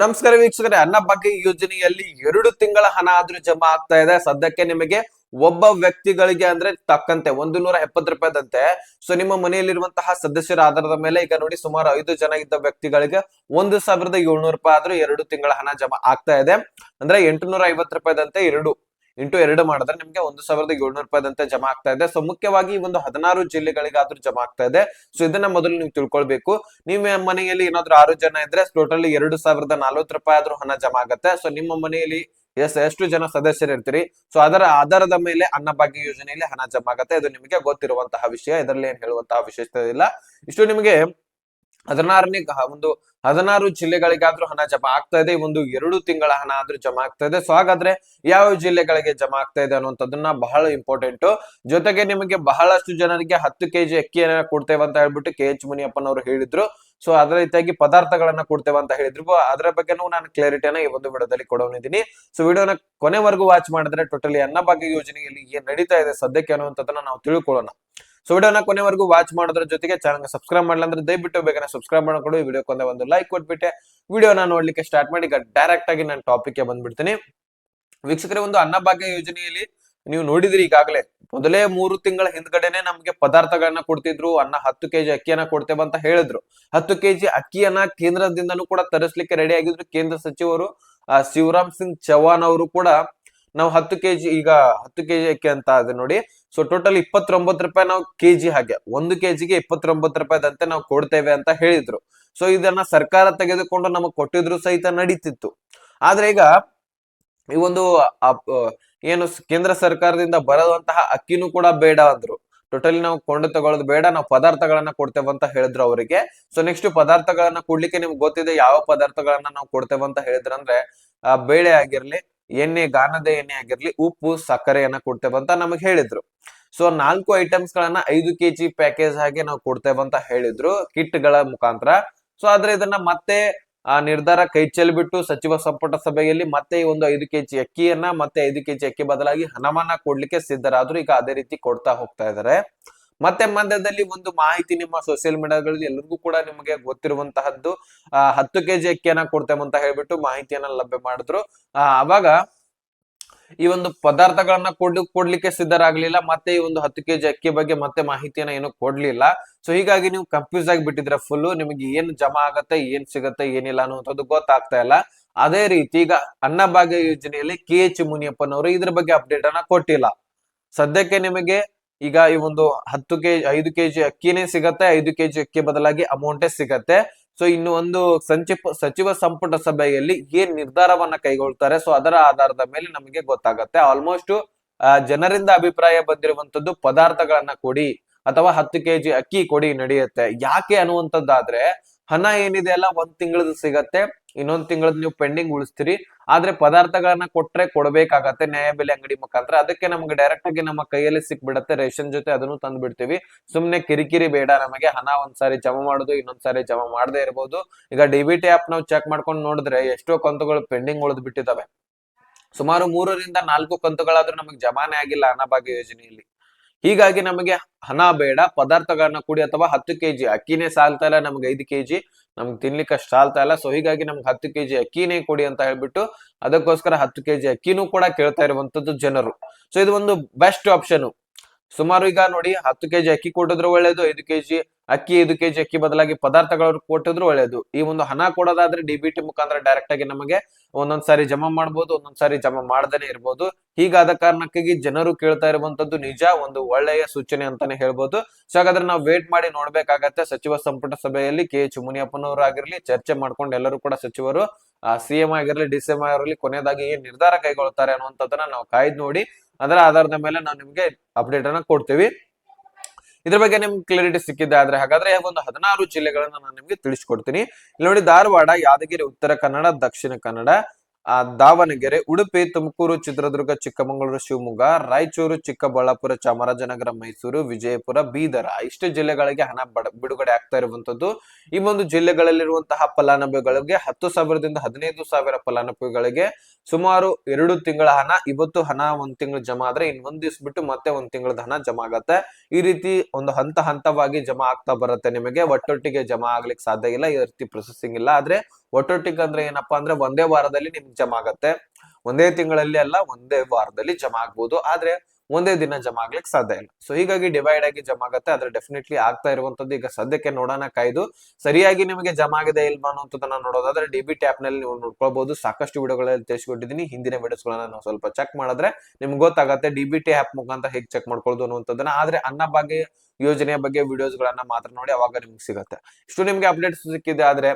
ನಮಸ್ಕಾರ ವೀಕ್ಷಕರೇ ಅನ್ನಭಾಗ್ಯ ಯೋಜನೆಯಲ್ಲಿ ಎರಡು ತಿಂಗಳ ಹಣ ಆದ್ರೂ ಜಮಾ ಆಗ್ತಾ ಇದೆ. ಸದ್ಯಕ್ಕೆ ನಿಮಗೆ ಒಬ್ಬ ವ್ಯಕ್ತಿಗಳಿಗೆ ಅಂದ್ರೆ ತಕ್ಕಂತೆ ಒಂದು ನೂರ ಎಪ್ಪತ್ತು ರೂಪಾಯಿದಂತೆ. ಸೊ ನಿಮ್ಮ ಮನೆಯಲ್ಲಿರುವಂತಹ ಸದಸ್ಯರ ಆಧಾರದ ಮೇಲೆ ಈಗ ನೋಡಿ ಸುಮಾರು ಐದು ಜನ ಇದ್ದ ವ್ಯಕ್ತಿಗಳಿಗೆ ಒಂದು ಸಾವಿರದ ಏಳ್ನೂರು ರೂಪಾಯಿ ಆದ್ರೂ ಎರಡು ತಿಂಗಳ ಹಣ ಜಮಾ ಆಗ್ತಾ ಇದೆ. ಅಂದ್ರೆ ಎಂಟುನೂರ ಐವತ್ತು ರೂಪಾಯಿದಂತೆ ಎರಡು ಇಂಟು ಎರಡು ಮಾಡಿದ್ರೆ ನಿಮ್ಗೆ ಒಂದು ಸಾವಿರದ ಏಳ್ನೂರು ರೂಪಾಯಿದಂತೆ ಜಮಾ ಆಗ್ತಾ ಇದೆ. ಸೊ ಮುಖ್ಯವಾಗಿ ಒಂದು ಹದಿನಾರು ಜಿಲ್ಲೆಗಳಿಗಾದ್ರೂ ಜಮಾ ಆಗ್ತಾ ಇದೆ. ಸೊ ಇದನ್ನ ಮೊದಲು ನೀವು ತಿಳ್ಕೊಳ್ಬೇಕು. ನಿಮ್ಮ ಮನೆಯಲ್ಲಿ ಏನಾದ್ರು ಆರು ಜನ ಇದ್ರೆ ಟೋಟಲಿ ಎರಡು ಸಾವಿರದ ನಲ್ವತ್ತು ರೂಪಾಯಿ ಆದ್ರೂ ಹಣ ಜಮಾ ಆಗುತ್ತೆ. ಸೊ ನಿಮ್ಮ ಮನೆಯಲ್ಲಿ ಎಸ್, ಎಷ್ಟು ಜನ ಸದಸ್ಯರು ಇರ್ತೀರಿ? ಸೊ ಅದರ ಆಧಾರದ ಮೇಲೆ ಅನ್ನಭಾಗ್ಯ ಯೋಜನೆಯಲ್ಲಿ ಹಣ ಜಮಾ ಆಗುತ್ತೆ. ಇದು ನಿಮಗೆ ಗೊತ್ತಿರುವಂತಹ ವಿಷಯ. ಇದರಲ್ಲಿ ಏನ್ ಹೇಳುವಂತಹ ವಿಶೇಷತೆ ಇಲ್ಲ. ಇಷ್ಟು ನಿಮಗೆ ಹದಿನಾರನೇ ಒಂದು ಹದಿನಾರು ಜಿಲ್ಲೆಗಳಿಗಾದ್ರೂ ಹಣ ಜಮಾ ಆಗ್ತಾ ಇದೆ, ಒಂದು ಎರಡು ತಿಂಗಳ ಹಣ ಆದ್ರೂ ಜಮಾ ಆಗ್ತಾ ಇದೆ. ಸೊ ಹಾಗಾದ್ರೆ ಯಾವ ಜಿಲ್ಲೆಗಳಿಗೆ ಜಮಾ ಆಗ್ತಾ ಇದೆ ಅನ್ನುವಂಥದ್ದನ್ನ ಬಹಳ ಇಂಪಾರ್ಟೆಂಟ್ ಜೊತೆಗೆ ನಿಮಗೆ ಬಹಳಷ್ಟು ಜನರಿಗೆ ಹತ್ತು ಕೆಜಿ ಅಕ್ಕಿಯನ್ನ ಕೊಡ್ತೇವೆ ಅಂತ ಹೇಳ್ಬಿಟ್ಟು ಕೆ ಎಚ್ ಮುನಿಯಪ್ಪನವರು ಹೇಳಿದ್ರು. ಸೊ ಅದೇ ರೀತಿಯಾಗಿ ಪದಾರ್ಥಗಳನ್ನ ಕೊಡ್ತೇವೆ ಅಂತ ಹೇಳಿದ್ರು. ಅದರ ಬಗ್ಗೆನೂ ನಾನು ಕ್ಲಾರಿಟಿಯನ್ನ ಈ ಒಂದು ವಿಡಿಯೋದಲ್ಲಿ ಕೊಡೋನಿದ್ದೀನಿ ಸೊ ವಿಡಿಯೋನ ಕೊನೆವರೆಗೂ ವಾಚ್ ಮಾಡಿದ್ರೆ ಟೋಟಲಿ ಅನ್ನಭಾಗ್ಯ ಯೋಜನೆಯಲ್ಲಿ ಏನ್ ನಡೀತಾ ಇದೆ ಸದ್ಯಕ್ಕೆ ಅನ್ನುವಂಥದ್ದನ್ನ ನಾವು ತಿಳ್ಕೊಳ್ಳೋಣ. ಸೊ ವಿಡಿಯೋನ ಕೊನೆವರೆಗೂ ವಾಚ್ ಮಾಡೋದ್ರ ಜೊತೆಗೆ ಚಾನಲ್ ಸಬ್ಸ್ಕ್ರೈಬ್ ಮಾಡಲ್ಲ ಅಂದ್ರೆ ದಯವಿಟ್ಟು ಬೇಗನೆ ಸಬ್ಸ್ಕ್ರೈಬ್ ಮಾಡ್ಕೊಂಡು ಈ ವಿಡಿಯೋ ಕೊಂದೆ ಒಂದು ಲೈಕ್ ಕೊಟ್ಬಿಟ್ಟೆ ವಿಡಿಯೋನ ನೋಡ್ಲಿಕ್ಕೆ ಸ್ಟಾರ್ಟ್ ಮಾಡಿ, ಈಗ ಡೈರೆಕ್ಟ್ ಆಗಿ ನಾನು ಟಾಪಿಕ್ಗೆ ಬಂದ್ಬಿಡ್ತೀನಿ. ವೀಕ್ಷಕರೇ, ಒಂದು ಅನ್ನಭಾಗ್ಯ ಯೋಜನೆಯಲ್ಲಿ ನೀವು ನೋಡಿದ್ರಿ ಈಗಾಗಲೇ. ಮೊದಲೇ ಮೂರು ತಿಂಗಳ ಹಿಂದ್ಗಡೆನೆ ನಮ್ಗೆ ಪದಾರ್ಥಗಳನ್ನ ಕೊಡ್ತಿದ್ರು, ಅನ್ನ ಹತ್ತು ಕೆಜಿ ಅಕ್ಕಿಯನ್ನ ಕೊಡ್ತೇವೆ ಅಂತ ಹೇಳಿದ್ರು. ಹತ್ತು ಕೆಜಿ ಅಕ್ಕಿಯನ್ನ ಕೇಂದ್ರದಿಂದನೂ ಕೂಡ ತರಿಸ್ಲಿಕ್ಕೆ ರೆಡಿ ಆಗಿದ್ರು ಕೇಂದ್ರ ಸಚಿವರು ಶಿವರಾಮ್ ಸಿಂಗ್ ಚೌಹಾಣ್ ಅವರು ಕೂಡ ನಾವು ಹತ್ತು ಕೆಜಿ, ಈಗ ಹತ್ತು ಕೆಜಿ ಅಕ್ಕಿ ಅಂತ ಅದು ನೋಡಿ ಸೊ ಟೋಟಲ್ ಇಪ್ಪತ್ತೊಂಬತ್ತು ರೂಪಾಯಿ ನಾವು ಕೆಜಿ ಹಾಗೆ, ಒಂದು ಕೆಜಿಗೆ ಇಪ್ಪತ್ತೊಂಬತ್ತು ರೂಪಾಯಿದಂತೆ ನಾವು ಕೊಡ್ತೇವೆ ಅಂತ ಹೇಳಿದ್ರು. ಸೊ ಇದನ್ನ ಸರ್ಕಾರ ತೆಗೆದುಕೊಂಡು ನಮಗ್ ಕೊಟ್ಟಿದ್ರು ಸಹಿತ ನಡೀತಿತ್ತು. ಆದ್ರೆ ಈಗ ಈ ಒಂದು ಏನು ಕೇಂದ್ರ ಸರ್ಕಾರದಿಂದ ಬರೋದಂತಹ ಅಕ್ಕಿನೂ ಕೂಡ ಬೇಡ ಅಂದ್ರು. ಟೋಟಲಿ ನಾವು ಕೊಂಡು ತಗೊಳ್ಳೋದು ಬೇಡ, ನಾವು ಪದಾರ್ಥಗಳನ್ನ ಕೊಡ್ತೇವೆ ಅಂತ ಹೇಳಿದ್ರು ಅವರಿಗೆ. ಸೊ ನೆಕ್ಸ್ಟ್ ಪದಾರ್ಥಗಳನ್ನ ಕೊಡ್ಲಿಕ್ಕೆ ನಿಮ್ಗೆ ಗೊತ್ತಿದೆ, ಯಾವ ಪದಾರ್ಥಗಳನ್ನ ನಾವು ಕೊಡ್ತೇವೆ ಅಂತ ಹೇಳಿದ್ರಂದ್ರೆ ಬೇಳೆ ಆಗಿರ್ಲಿ ಎಣ್ಣೆ ಗಾನದ ಎಣ್ಣೆ ಆಗಿರ್ಲಿ, ಉಪ್ಪು, ಸಕ್ಕರೆಯನ್ನ ಕೊಡ್ತೇವೆ ಅಂತ ನಮಗೆ ಹೇಳಿದ್ರು. ಸೊ ನಾಲ್ಕು ಐಟಮ್ಸ್ ಗಳನ್ನ ಐದು ಕೆಜಿ ಪ್ಯಾಕೇಜ್ ಹಾಗೆ ನಾವು ಕೊಡ್ತೇವೆ ಅಂತ ಹೇಳಿದ್ರು ಕಿಟ್ಗಳ ಮುಖಾಂತರ. ಸೊ ಆದ್ರೆ ಇದನ್ನ ಮತ್ತೆ, ಆ, ನಿರ್ಧಾರ ಕೈ ಚೆಲ್ಬಿಟ್ಟು ಸಚಿವ ಸಂಪುಟ ಸಭೆಯಲ್ಲಿ ಮತ್ತೆ ಈ ಒಂದು ಐದು ಕೆಜಿ ಅಕ್ಕಿಯನ್ನ ಮತ್ತೆ ಐದು ಕೆಜಿ ಅಕ್ಕಿ ಬದಲಾಗಿ ಹಣವನ್ನ ಕೊಡ್ಲಿಕ್ಕೆ ಸಿದ್ಧರಾದ್ರು. ಈಗ ಅದೇ ರೀತಿ ಕೊಡ್ತಾ ಹೋಗ್ತಾ ಇದಾರೆ. ಮತ್ತೆ ಮಧ್ಯದಲ್ಲಿ ಒಂದು ಮಾಹಿತಿ ನಿಮ್ಮ ಸೋಷಿಯಲ್ ಮೀಡಿಯಾಗಳಲ್ಲಿ ಎಲ್ಲರಿಗೂ ಕೂಡ ನಿಮಗೆ ಗೊತ್ತಿರುವಂತಹದ್ದು. ಹತ್ತು ಕೆಜಿ ಅಕ್ಕಿಯನ್ನ ಕೊಡ್ತೇವೆ ಅಂತ ಹೇಳ್ಬಿಟ್ಟು ಮಾಹಿತಿಯನ್ನ ಲಭ್ಯ ಮಾಡಿದ್ರು. ಅವಾಗ ಈ ಒಂದು ಪದಾರ್ಥಗಳನ್ನ ಕೊಡ್ ಕೊಡ್ಲಿಕ್ಕೆ ಸಿದ್ಧರಾಗ್ಲಿಲ್ಲ, ಮತ್ತೆ ಈ ಒಂದು ಹತ್ತು ಕೆಜಿ ಅಕ್ಕಿ ಬಗ್ಗೆ ಮತ್ತೆ ಮಾಹಿತಿಯನ್ನ ಏನು ಕೊಡ್ಲಿಲ್ಲ. ಸೊ ಹೀಗಾಗಿ ನೀವು ಕನ್ಫ್ಯೂಸ್ ಆಗಿ ಬಿಟ್ಟಿದ್ರೆ ಫುಲ್ ನಿಮಗೆ ಏನ್ ಜಮಾ ಆಗತ್ತೆ, ಏನ್ ಸಿಗತ್ತೆ, ಏನಿಲ್ಲ ಅನ್ನುವಂಥದ್ದು ಗೊತ್ತಾಗ್ತಾ ಇಲ್ಲ. ಅದೇ ರೀತಿ ಈಗ ಅನ್ನಭಾಗ್ಯ ಯೋಜನೆಯಲ್ಲಿ ಕೆ ಎಚ್ ಮುನಿಯಪ್ಪನವರು ಇದ್ರ ಬಗ್ಗೆ ಅಪ್ಡೇಟ್ ಅನ್ನ ಕೊಟ್ಟಿಲ್ಲ. ಸದ್ಯಕ್ಕೆ ನಿಮಗೆ ಈಗ ಈ ಒಂದು ಹತ್ತು ಕೆಜಿ ಐದು ಕೆಜಿ ಅಕ್ಕಿನೇ ಸಿಗತ್ತೆ, ಐದು ಕೆಜಿ ಅಕ್ಕಿ ಬದಲಾಗಿ ಅಮೌಂಟೇ ಸಿಗತ್ತೆ. ಸೊ ಇನ್ನು ಒಂದು ಸಂಚಿಪ, ಸಚಿವ ಸಂಪುಟ ಸಭೆಯಲ್ಲಿ ಏನ್ ನಿರ್ಧಾರವನ್ನ ಕೈಗೊಳ್ತಾರೆ? ಸೊ ಅದರ ಆಧಾರದ ಮೇಲೆ ನಮಗೆ ಗೊತ್ತಾಗತ್ತೆ. ಆಲ್ಮೋಸ್ಟ್ ಜನರಿಂದ ಅಭಿಪ್ರಾಯ ಬಂದಿರುವಂತದ್ದು ಪದಾರ್ಥಗಳನ್ನ ಕೊಡಿ ಅಥವಾ ಹತ್ತು ಕೆಜಿ ಅಕ್ಕಿ ಕೊಡಿ ನಡೆಯುತ್ತೆ. ಯಾಕೆ ಅನ್ನುವಂಥದ್ದಾದ್ರೆ ಹಣ ಏನಿದೆ ಅಲ್ಲ ಒಂದ್ ತಿಂಗಳದ್ದು ಸಿಗತ್ತೆ, ಇನ್ನೊಂದ್ ತಿಂಗಳದ್ ನೀವು ಪೆಂಡಿಂಗ್ ಉಳಿಸ್ತೀರಿ. ಆದ್ರೆ ಪದಾರ್ಥಗಳನ್ನ ಕೊಟ್ರೆ ಕೊಡ್ಬೇಕಾಗತ್ತೆ ನ್ಯಾಯಬೆಲೆ ಅಂಗಡಿ ಮುಖಾಂತರ. ಅದಕ್ಕೆ ನಮ್ಗೆ ಡೈರೆಕ್ಟ್ ಆಗಿ ನಮ್ಮ ಕೈಯಲ್ಲಿ ಸಿಕ್ಬಿಡತ್ತೆ ರೇಷನ್ ಜೊತೆ ಅದನ್ನು ತಂದು ಬಿಡ್ತೀವಿ ಸುಮ್ನೆ ಕಿರಿಕಿರಿ ಬೇಡ ನಮಗೆ, ಹಣ ಒಂದ್ಸಾರಿ ಜಮಾ ಮಾಡೋದು, ಇನ್ನೊಂದ್ಸಾರಿ ಜಮಾ ಮಾಡದೇ ಇರಬಹುದು ಈಗ ಡಿ ಬಿ ಟಿ ಆಪ್ ನಾವು ಚೆಕ್ ಮಾಡ್ಕೊಂಡು ನೋಡಿದ್ರೆ ಎಷ್ಟೋ ಕಂತುಗಳು ಪೆಂಡಿಂಗ್ ಉಳಿದ್ ಬಿಟ್ಟಿದಾವೆ ಸುಮಾರು ಮೂರರಿಂದ ನಾಲ್ಕು ಕಂತುಗಳಾದ್ರೂ ನಮಗೆ ಜಮಾನೆ ಆಗಿಲ್ಲ ಅನ್ನಭಾಗ್ಯ ಯೋಜನೆಯಲ್ಲಿ. ಹೀಗಾಗಿ ನಮಗೆ ಹಣ ಬೇಡ, ಪದಾರ್ಥಗಳನ್ನ ಕೊಡಿ ಅಥವಾ ಹತ್ತು ಕೆಜಿ ಅಕ್ಕಿನೇ ಸಾಲ್ತಾ ಇಲ್ಲ, ನಮ್ಗೆ ಐದು ಕೆಜಿ ನಮ್ಗೆ ತಿನ್ಲಿಕ್ಕೆ ಅಷ್ಟು ಸಾಲ್ತಾ ಇಲ್ಲ. ಸೊ ಹೀಗಾಗಿ ನಮ್ಗೆ ಹತ್ತು ಕೆಜಿ ಅಕ್ಕಿನೇ ಕೊಡಿ ಅಂತ ಹೇಳ್ಬಿಟ್ಟು ಅದಕ್ಕೋಸ್ಕರ ಹತ್ತು ಕೆಜಿ ಅಕ್ಕಿನೂ ಕೂಡ ಕೇಳ್ತಾ ಇರುವಂತದ್ದು ಜನರು. ಸೊ ಇದು ಒಂದು ಬೆಸ್ಟ್ ಆಪ್ಷನ್ ಸುಮಾರು ಈಗ ನೋಡಿ, ಹತ್ತು ಕೆಜಿ ಅಕ್ಕಿ ಕೊಟ್ಟಿದ್ರು ಒಳ್ಳೇದು, ಐದು ಕೆಜಿ ಅಕ್ಕಿ ಐದು ಕೆಜಿ ಅಕ್ಕಿ ಬದಲಾಗಿ ಪದಾರ್ಥಗಳು ಕೊಟ್ಟಿದ್ರು ಒಳ್ಳೇದು. ಈ ಒಂದು ಹಣ ಕೊಡೋದಾದ್ರೆ ಡಿ ಬಿ ಟಿ ಮುಖಾಂತರ ಡೈರೆಕ್ಟ್ ಆಗಿ ನಮಗೆ ಒಂದೊಂದ್ ಸಾರಿ ಜಮಾ ಮಾಡ್ಬೋದು, ಒಂದೊಂದ್ ಸಾರಿ ಜಮಾ ಮಾಡದೇನೆ ಇರ್ಬೋದು. ಹೀಗಾದ ಕಾರಣಕ್ಕಾಗಿ ಜನರು ಕೇಳ್ತಾ ಇರುವಂತದ್ದು ನಿಜ, ಒಂದು ಒಳ್ಳೆಯ ಸೂಚನೆ ಅಂತಾನೆ ಹೇಳ್ಬೋದು. ಸೊ ಹಾಗಾದ್ರೆ ನಾವು ವೇಟ್ ಮಾಡಿ ನೋಡ್ಬೇಕಾಗತ್ತೆ. ಸಚಿವ ಸಂಪುಟ ಸಭೆಯಲ್ಲಿ ಕೆ ಎಚ್ ಮುನಿಯಪ್ಪನವರು ಆಗಿರ್ಲಿ ಚರ್ಚೆ ಮಾಡ್ಕೊಂಡು ಎಲ್ಲರೂ ಕೂಡ ಸಚಿವರು ಸಿಎಂ ಆಗಿರ್ಲಿ ಡಿ ಸಿ ಎಂ ಆಗಿರ್ಲಿ, ಕೊನೆಯದಾಗಿ ಏನ್ ನಿರ್ಧಾರ ಕೈಗೊಳ್ತಾರೆ ಅನ್ನುವಂಥದ್ದನ್ನ ನಾವು ಕಾಯ್ದು ನೋಡಿ, ಅದರ ಆಧಾರದ ಮೇಲೆ ನಾವು ನಿಮ್ಗೆ ಅಪ್ಡೇಟ್ ಅನ್ನ ಕೊಡ್ತೀವಿ. ಇದ್ರ ಬಗ್ಗೆ ನಿಮ್ಗೆ ಕ್ಲಾರಿಟಿ ಸಿಕ್ಕಿದೆ ಆದ್ರೆ ಹಾಗಾದ್ರೆ ಒಂದು ಹದಿನಾರು ಜಿಲ್ಲೆಗಳನ್ನ ನಾನು ನಿಮ್ಗೆ ತಿಳಿಸ್ಕೊಡ್ತೀನಿ. ಇಲ್ಲಿ ನೋಡಿ ಧಾರವಾಡ, ಯಾದಗಿರಿ, ಉತ್ತರ ಕನ್ನಡ, ದಕ್ಷಿಣ ಕನ್ನಡ. ಆ, ದಾವಣಗೆರೆ, ಉಡುಪಿ, ತುಮಕೂರು, ಚಿತ್ರದುರ್ಗ, ಚಿಕ್ಕಮಗಳೂರು, ಶಿವಮೊಗ್ಗ, ರಾಯಚೂರು, ಚಿಕ್ಕಬಳ್ಳಾಪುರ, ಚಾಮರಾಜನಗರ, ಮೈಸೂರು, ವಿಜಯಪುರ, ಬೀದರ ಇಷ್ಟು ಜಿಲ್ಲೆಗಳಿಗೆ ಹಣ ಬಡ- ಬಿಡುಗಡೆ ಆಗ್ತಾ ಇರುವಂತದ್ದು ಈ ಒಂದು ಜಿಲ್ಲೆಗಳಲ್ಲಿರುವಂತಹ ಫಲಾನುಭವಿಗಳಿಗೆ, ಹತ್ತು ಸಾವಿರದಿಂದ ಹದಿನೈದು ಸಾವಿರ ಫಲಾನುಭವಿಗಳಿಗೆ ಸುಮಾರು ಎರಡು ತಿಂಗಳ ಹಣ, ಇವತ್ತು ಹಣ ಒಂದ್ ತಿಂಗಳು ಜಮಾ ಆದ್ರೆ ಇನ್ ಒಂದ್ ದಿವ್ಸ ಬಿಟ್ಟು ಮತ್ತೆ ಒಂದ್ ತಿಂಗಳ ಹಣ ಜಮಾ ಆಗತ್ತೆ. ಈ ರೀತಿ ಒಂದು ಹಂತ ಹಂತವಾಗಿ ಜಮಾ ಆಗ್ತಾ ಬರುತ್ತೆ ನಿಮಗೆ. ಒಟ್ಟೊಟ್ಟಿಗೆ ಜಮಾ ಆಗ್ಲಿಕ್ಕೆ ಸಾಧ್ಯ ಇಲ್ಲ, ಈ ರೀತಿ ಪ್ರೊಸೆಸಿಂಗ್ ಇಲ್ಲ. ಆದ್ರೆ ಒಟ್ಟೊಟ್ಟಿಗೆ ಅಂದ್ರೆ ಏನಪ್ಪಾ ಅಂದ್ರೆ ಒಂದೇ ವಾರದಲ್ಲಿ ನಿಮ್ಗೆ ಜಮಾ ಆಗತ್ತೆ. ಒಂದೇ ತಿಂಗಳಲ್ಲಿ ಅಲ್ಲ, ಒಂದೇ ವಾರದಲ್ಲಿ ಜಮಾ ಆಗ್ಬೋದು. ಆದ್ರೆ ಒಂದೇ ದಿನ ಜಮಾ ಆಗ್ಲಿಕ್ಕೆ ಸಾಧ್ಯ ಇಲ್ಲ. ಸೊ ಹೀಗಾಗಿ ಡಿವೈಡ್ ಆಗಿ ಜಮಾ ಆಗತ್ತೆ. ಆದ್ರೆ ಡೆಫಿನೆಟ್ಲಿ ಆಗ್ತಾ ಇರುವಂತದ್ದು ಈಗ ಸದ್ಯಕ್ಕೆ ನೋಡೋಣ ಕಾಯ್ದು. ಸರಿಯಾಗಿ ನಿಮಗೆ ಜಮಾ ಆಗಿದೆ ಇಲ್ವಾ ಅನ್ನೋದನ್ನ ನೋಡೋದಾದ್ರೆ ಡಿ ಬಿ ಟ್ಯಾಪ್ನಲ್ಲಿ ನೀವು ನೋಡ್ಕೊಳ್ಬಹುದು ಸಾಕಷ್ಟು ವಿಡಿಯೋಗಳಲ್ಲಿ ತಿಳಿಸ್ಕೊಟ್ಟಿದ್ದೀನಿ. ಹಿಂದಿನ ವಿಡಿಯೋಸ್ ಗಳನ್ನ ನಾವು ಸ್ವಲ್ಪ ಚೆಕ್ ಮಾಡಿದ್ರೆ ನಿಮ್ಗೆ ಗೊತ್ತಾಗತ್ತೆ ಡಿ ಬಿ ಟಿ ಆಪ್ ಮುಖಾಂತರ ಹೇಗೆ ಚೆಕ್ ಮಾಡ್ಕೊಳ್ಳೋದು ಅನ್ನುವಂಥದ್ದನ್ನ. ಆದ್ರೆ ಅನ್ನ ಅನ್ನಭಾಗ್ಯ ಯೋಜನೆಯ ಬಗ್ಗೆ ವಿಡಿಯೋಸ್ ಗಳನ್ನ ಮಾತ್ರ ನೋಡಿ ಅವಾಗ ನಿಮ್ಗೆ ಸಿಗತ್ತೆ. ಇಷ್ಟು ನಿಮ್ಗೆ ಅಪ್ಡೇಟ್ಸ್ ಸಿಕ್ಕಿದೆ ಆದ್ರೆ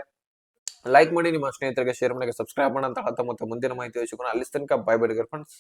ಲೈಕ್ ಮಾಡಿ ನಿಮ್ಮ ಸ್ನೇಹಿತರಿಗೆ ಶೇರ್ ಮಾಡಿ ಸಬ್ಸ್ಕ್ರೈಬ್ ಮಾಡಿ ಅಂತ ಹೇಳ್ತಾ ಮತ್ತೆ ಮುಂದಿನ ಮಾಹಿತಿ ಸಿಗೋಣ ಅಲ್ಲಿ ತನಕ ಬೈ ಬೈ ಫ್ರೆಂಡ್ಸ್